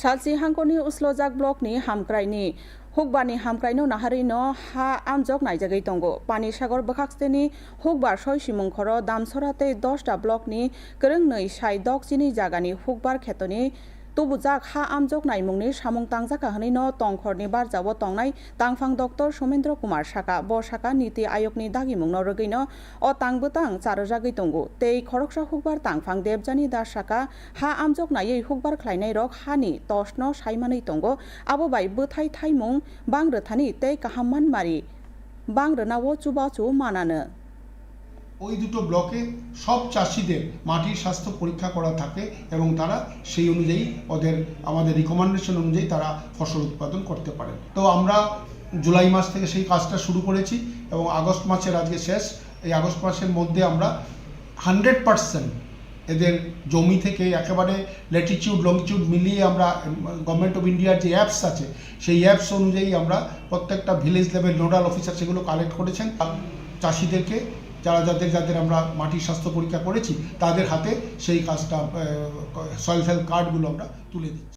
salsi hangkoni uslojak blockni hamkraini hukbarni hamkraino naharino ha amjok naijagui tongo pani sagor bwkhaksteni hukbar soi simung khoro damsora tei dosta blockni kwrwngnui sai dok chini jagani hukbar khetoni tubujak ha amjok naimungni samung tangjaka hwnui no tongkhorni barjao tongnai tangphang dr somendra kumar saka bo saka niti ayokni dagimung no rwgui no o tangbutang charwjagui tongo tei khoroksa hukbar tangphang debjani das saka ha amjok naiui hukbar khlainai rok hani tosh no tongo abo bai bwthai thaimung bangrwthani tei kaham manmari bangrwnao chubachu manano ওই দুটো ব্লকে সব চাষিদের মাটির স্বাস্থ্য পরীক্ষা করা থাকে এবং তারা সেই অনুযায়ী ওদের, আমাদের রিকমেন্ডেশন অনুযায়ী তারা ফসল উৎপাদন করতে পারে তো আমরা জুলাই মাস থেকে সেই কাজটা শুরু করেছি এবং আগস্ট মাসের আজকে শেষ। এই আগস্ট মাসের মধ্যে আমরা হান্ড্রেড পারসেন্ট এদের জমি থেকে একেবারে ল্যাটিচিউড লংটিউড মিলিয়ে আমরা গভর্নমেন্ট অফ ইন্ডিয়ার যে অ্যাপস আছে, সেই অ্যাপস অনুযায়ী আমরা প্রত্যেকটা ভিলেজ লেভেল নোডাল অফিসার সেগুলো কালেক্ট করেছেন। চাষিদেরকে যারা যাদের যাদের আমরা মাটির স্বাস্থ্য পরীক্ষা করেছি, তাদের হাতে সেই কাজটা সয়েল হেলথ কার্ডগুলো আমরা তুলে দিচ্ছি।